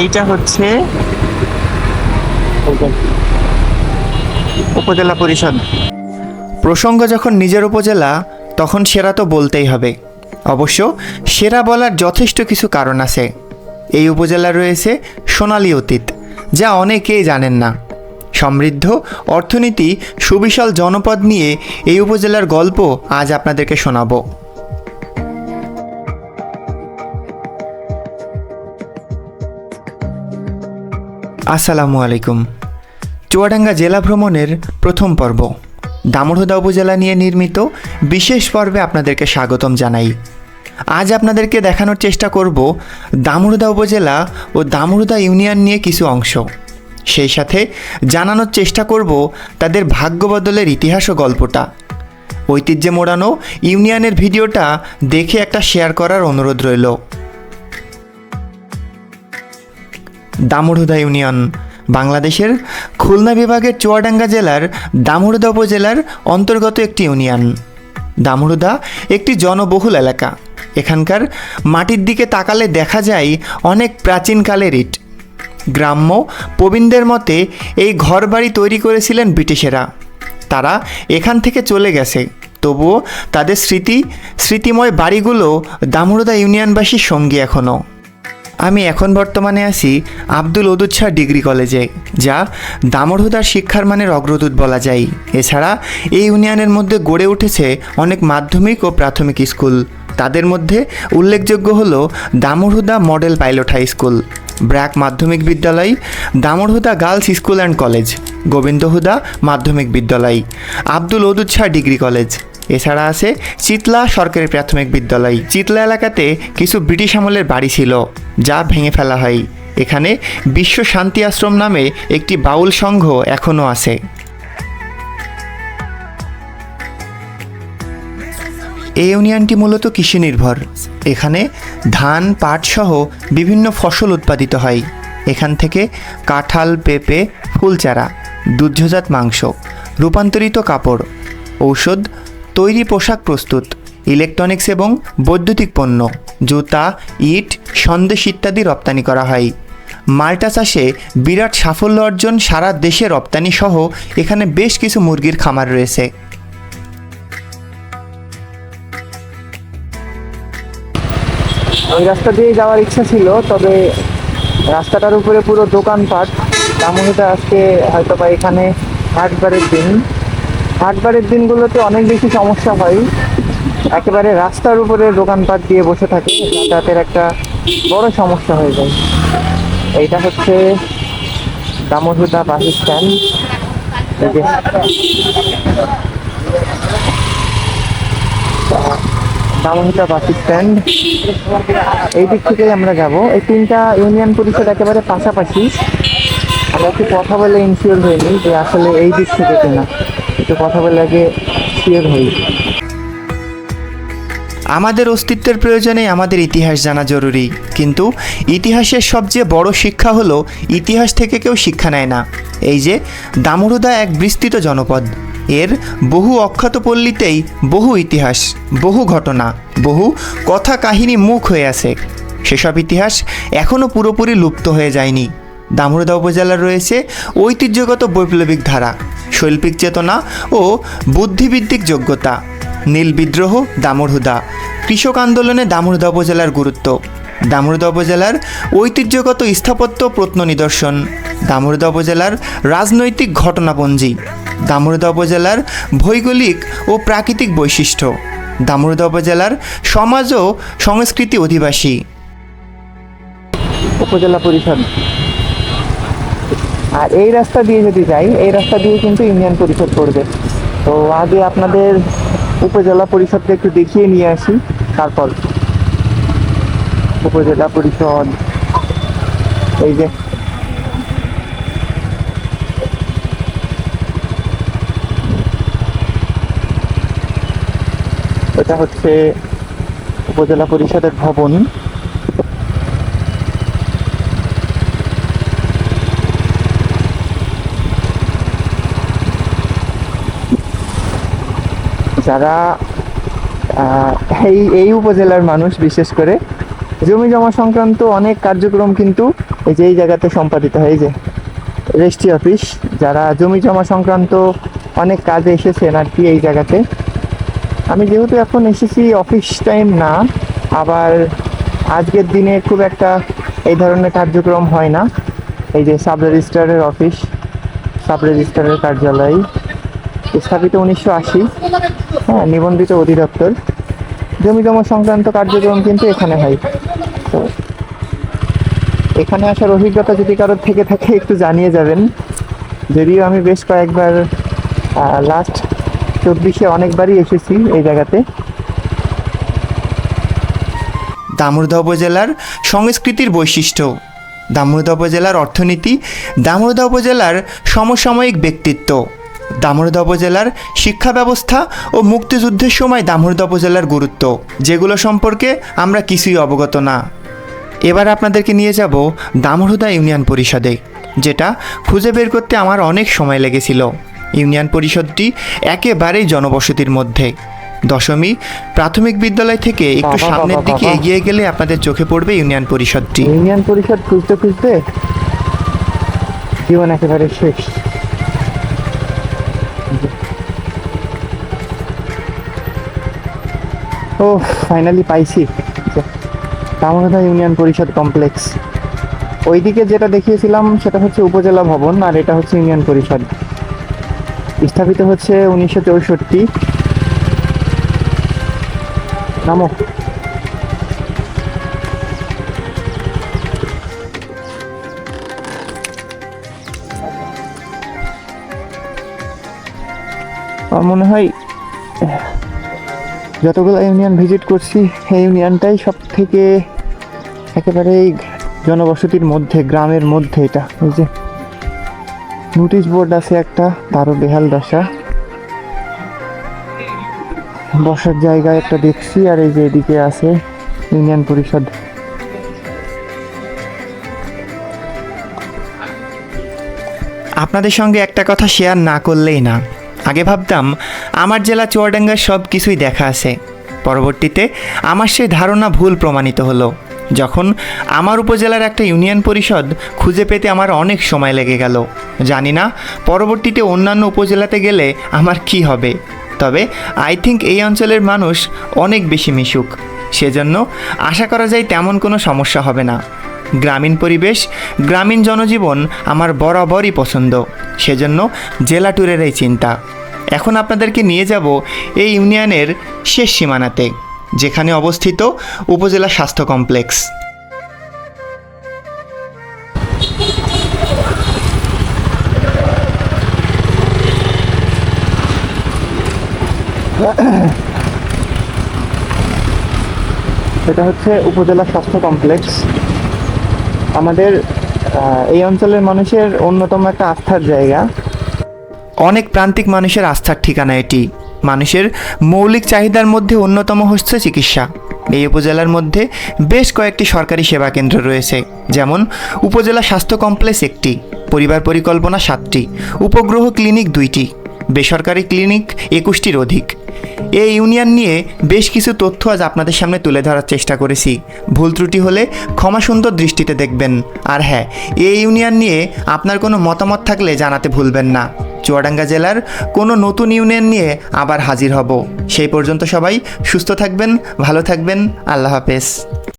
এইটা হচ্ছে উপজেলা পরিষদ। প্রসঙ্গ যখন নিজের উপজেলা, তখন সেরা তো বলতেই হবে। অবশ্য সেরা বলার যথেষ্ট কিছু কারণ আছে। এই উপজেলা রয়েছে সোনালী অতীত, যা অনেকেই জানেন না। সমৃদ্ধ অর্থনীতি, সুবিশাল জনপদ নিয়ে এই উপজেলার গল্প আজ আপনাদেরকে শোনাবো। আসসালামু আলাইকুম। চুয়াডাঙ্গা জেলা ভ্রমণের প্রথম পর্ব। দামোহদা উপজেলা নিয়ে নির্মিত বিশেষ পর্বে আপনাদেরকে স্বাগতম জানাই। আজ আপনাদেরকে দেখানোর চেষ্টা করব দামোহদা উপজেলা ও দামোহদা ইউনিয়ন নিয়ে কিছু অংশ। সেই সাথে জানানোর চেষ্টা করব তাদের ভাগ্য বদলের ইতিহাস ও গল্পটা। ঐতিহ্যে মোড়ানো ইউনিয়নের ভিডিওটা দেখে একটা শেয়ার করার অনুরোধ রইল। দামুড়হুদা ইউনিয়ন, বাংলাদেশের খুলনা বিভাগের চুয়াডাঙ্গা জেলার দামুড়দা উপজেলার অন্তর্গত একটি ইউনিয়ন। দামুড়দা একটি জনবহুল এলাকা। এখানকার মাটির দিকে তাকালে দেখা যায় অনেক প্রাচীনকালের ইট। গ্রাম্য প্রবীণদের মতে এই ঘরবাড়ি তৈরি করেছিলেন ব্রিটিশেরা। তারা এখান থেকে চলে গেছে। তবুও তাদের স্মৃতি, স্মৃতিময় বাড়িগুলো দামুড়দা ইউনিয়নবাসীর সঙ্গী এখনও আমি এখন বর্তমানে আছি আব্দুল শাহ ডিগ্রি কলেজে, যা দামোদর শিক্ষার মানের অগ্রদূত বলা যায়। এছাড়া এই ইউনিয়নের মধ্যে গড়ে উঠেছে অনেক মাধ্যমিক ও প্রাথমিক স্কুল। তাদের মধ্যে উল্লেখযোগ্য হল Damurhuda model pilot high school, BRAC মাধ্যমিক বিদ্যালয় Damurhuda girls school and college Gobindahuda মাধ্যমিক বিদ্যালয়, আব্দুল শাহ ডিগ্রি কলেজ এছাড়া আছে চিতলা সরকারি প্রাথমিক বিদ্যালয়। চিতলা এলাকাতে কিছু ব্রিটিশ আমলের বাড়ি ছিল, যা ভেঙে ফেলা হয়। এখানে বিশ্ব শান্তি আশ্রম নামে একটি বাউল সংঘ এখনও আছে। এই ইউনিয়নটি মূলত কৃষি নির্ভর এখানে ধান পাট সহ বিভিন্ন ফসল উৎপাদিত হয়। এখান থেকে কাঁঠাল, পেঁপে, ফুলচারা, দুগ্ধজাত মাংস, রূপান্তরিত কাপড়, ঔষধ তৈরি পোশাক প্রস্তুত ইলেকট্রনিক্স এবং বৈদ্যুতিক পণ্য, জুতা, ইট, সন্দেশ ইত্যাদি রপ্তানি করা হয়। মাল্টা চাষে বিরাট সাফল্য অর্জন সারা দেশে রপ্তানি সহ এখানে বেশ কিছু মুরগির খামার রয়েছে। রাস্তা দিয়ে যাওয়ার ইচ্ছা ছিল, তবে রাস্তাটার উপরে পুরো দোকানপাট। দামোহিতে আজকে হয়তো বা এখানে হাটবারের দিন। হাটবারের দিনগুলোতে অনেক বেশি সমস্যা হয়। একেবারে রাস্তার উপরে দোকানপাট দিয়ে বসে থাকে, যাতায়াতের একটা বড় সমস্যা হয়ে যায়। এইটা হচ্ছে দামোহিতা বাস স্ট্যান্ড। দামোহিতা bus stand. এই দিক থেকেই আমরা যাব। এই তিনটা ইউনিয়ন পরিষদ একেবারে পাশাপাশি। আমরা একটু কথা বলে ইনশিওর হইনি যে আসলে এই দিক থেকে কিনা। একটু কথা বলে আগে শিওর হই আমাদের অস্তিত্বের প্রয়োজনে আমাদের ইতিহাস জানা জরুরি, কিন্তু ইতিহাসের সবচেয়ে বড় শিক্ষা হলো, ইতিহাস থেকে কেউ শিক্ষা নেয় না। এই যে দামোরদা এক বিস্তৃত জনপদ। এর বহু অখ্যাত পল্লীতেই বহু ইতিহাস, বহু ঘটনা, বহু কথা কাহিনী মুখ হয়ে আছে। সেসব ইতিহাস এখনও পুরোপুরি লুপ্ত হয়ে যায়নি। দামোরদা উপজেলার রয়েছে ঐতিহ্যগত বৈপ্লবিক ধারা। শৈল্পিক চেতনা ও বুদ্ধিভিত্তিক যোগ্যতা। নীল বিদ্রোহ দামোরহুদা কৃষক আন্দোলনে দামোরদা উপজেলার গুরুত্ব। দামোরদা উপজেলার ঐতিহ্যগত স্থাপত্য প্রত্ন নিদর্শন। দামোরদা উপজেলার রাজনৈতিক ঘটনাপঞ্জি। দামোরদা উপজেলার ভৌগোলিক ও প্রাকৃতিক বৈশিষ্ট্য। দামোরদা উপজেলার সমাজ ও সংস্কৃতি অধিবাসী। উপজেলা পরিষদ। আর এই রাস্তা দিয়ে যদি যাই, এই রাস্তা দিয়ে কিন্তু ইউনিয়ন পরিষদ পড়বে তো আগে আপনাদের উপজেলা পরিষদকে একটু দেখিয়ে নিয়ে আসি, তারপর উপজেলা পরিষদ। এই যে, এটা হচ্ছে উপজেলা পরিষদের ভবন। যারা এই এই উপজেলার মানুষ বিশেষ করে, জমি জমা সংক্রান্ত অনেক কার্যক্রম কিন্তু এই যে, এই জায়গাতে সম্পাদিত হয়। এই যে রেজিস্ট্রি অফিস যারা জমি জমা সংক্রান্ত অনেক কাজে এসেছেন আর কি এই জায়গাতে। আমি যেহেতু এখন এসেছি অফিস টাইম না, আবার আজকের দিনে খুব একটা এই ধরনের কার্যক্রম হয় না। এই যে সাব রেজিস্ট্রারের অফিস সাব রেজিস্ট্রারের কার্যালয় স্থাপিত উনিশশো আশি হ্যাঁ নিবন্ধিত অধিদপ্তর। জমি জমা সংক্রান্ত কার্যক্রম কিন্তু এখানে হয়। তো এখানে আসার অভিজ্ঞতা যদি কারোর থেকে থাকে, একটু জানিয়ে যাবেন। যদিও আমি বেশ কয়েকবার লাস্ট চব্বিশে অনেকবারই এসেছি এই জায়গাতে। দামোদর উপজেলার সংস্কৃতির বৈশিষ্ট্য। দামোদর উপজেলার অর্থনীতি, দামোদর উপজেলার সমসাময়িক ব্যক্তিত্ব। দামোদর উপজেলার শিক্ষা ব্যবস্থা ও মুক্তিযুদ্ধের সময় দামোদর উপজেলার গুরুত্ব। যেগুলো সম্পর্কে আমরা কিছুই অবগত না। এবার আপনাদেরকে নিয়ে যাব দামোহদা ইউনিয়ন পরিষদে যেটা খুঁজে বের করতে আমার অনেক সময় লেগেছিল। ইউনিয়ন পরিষদটি একেবারেই জনবসতির মধ্যে। দশমী প্রাথমিক বিদ্যালয় থেকে একটু সামনের দিকে এগিয়ে গেলে আপনাদের চোখে পড়বে ইউনিয়ন পরিষদটি। ইউনিয়ন পরিষদ খুঁজতে খুঁজতে জীবন একেবারে শেষ। ও ফাইনালি পাইছি। দামোদা ইউনিয়ন পরিষদ কমপ্লেক্স ওইদিকে যেটা দেখিয়েছিলাম, সেটা হচ্ছে উপজেলা ভবন, আর এটা হচ্ছে ইউনিয়ন পরিষদ। স্থাপিত হচ্ছে উনিশশো চৌষট্টি। নামো। আমার মনে হয় যতগুলো ইউনিয়ন ভিজিট করছি, এই ইউনিয়নটাই সব থেকে একেবারেই জনবসতির মধ্যে, গ্রামের মধ্যে এটা। এই যে নোটিশ বোর্ড আছে একটা, তারও বেহাল দশা। বসার জায়গা একটা দেখছি, আর এই যে এদিকে আছে ইউনিয়ন পরিষদ। আপনাদের সঙ্গে একটা কথা শেয়ার না করলেই না। আগে ভাবতাম, আমার জেলা চুয়াডাঙ্গার সব কিছুই দেখা আছে। পরবর্তীতে আমার সেই ধারণা ভুল প্রমাণিত হলো। যখন আমার উপজেলার একটা ইউনিয়ন পরিষদ খুঁজে পেতে আমার অনেক সময় লেগে গেল। জানি না পরবর্তীতে অন্যান্য উপজেলাতে গেলে আমার কি হবে। তবে আই থিঙ্ক এই অঞ্চলের মানুষ অনেক বেশি মিশুক। সেজন্য আশা করা যায় তেমন কোনো সমস্যা হবে না। গ্রামীণ পরিবেশ, গ্রামীণ জনজীবন আমার বরাবরই পছন্দ। সেজন্য জেলা ট্যুরের এই চিন্তা। এখন আপনাদেরকে নিয়ে যাব এই ইউনিয়নের শেষ সীমানাতে, যেখানে অবস্থিত উপজেলা স্বাস্থ্য কমপ্লেক্স। এটা হচ্ছে উপজেলা স্বাস্থ্য কমপ্লেক্স। আমাদের এই অঞ্চলের মানুষের অন্যতম একটা আস্থার জায়গা। অনেক প্রান্তিক মানুষের আস্থার ঠিকানা এটি। মানুষের মৌলিক চাহিদার মধ্যে অন্যতম হচ্ছে চিকিৎসা। এই উপজেলার মধ্যে বেশ কয়েকটি সরকারি সেবা কেন্দ্র রয়েছে, যেমন উপজেলা স্বাস্থ্য কমপ্লেক্স একটি, পরিবার পরিকল্পনা সাতটি, উপগ্রহ ক্লিনিক দুইটি। বেসরকারি ক্লিনিক একুশটির অধিক। এই ইউনিয়ন নিয়ে বেশ কিছু তথ্য আজ আপনাদের সামনে তুলে ধরার চেষ্টা করেছি। ভুল ত্রুটি হলে ক্ষমা সুন্দর দৃষ্টিতে দেখবেন। আর হ্যাঁ এই ইউনিয়ন নিয়ে আপনার কোনো মতামত থাকলে জানাতে ভুলবেন না। চুয়াডাঙ্গা জেলার কোনো নতুন ইউনিয়ন নিয়ে আবার হাজির হব। সেই পর্যন্ত সবাই সুস্থ থাকবেন, ভালো থাকবেন। আল্লাহ হাফেজ।